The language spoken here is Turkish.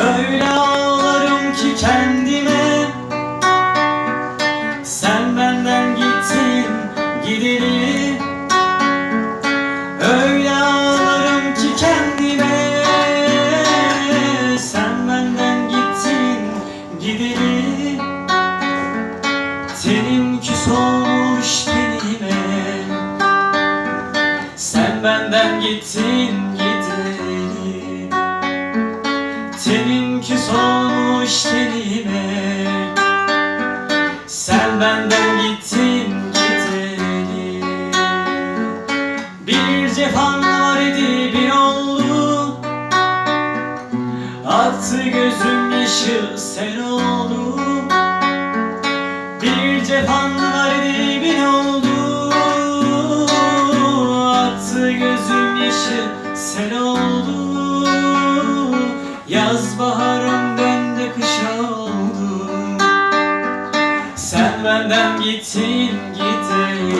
Öyle ağlarım ki kendime. Sen benden gittin gideri Öyle ağlarım ki kendime. Sen benden gittin gideri Tenim küs olmuş tenime Sen benden gittin Tenim küs olmuş tenime. Sen benden gittin gideri Bir cefan var idi bir oldu. Aktı gözüm yaşı sen oldu. Bir cefan var idi bir oldu. Aktı gözüm yaşı Yaz baharım de kış oldum Sen benden gittin gideyim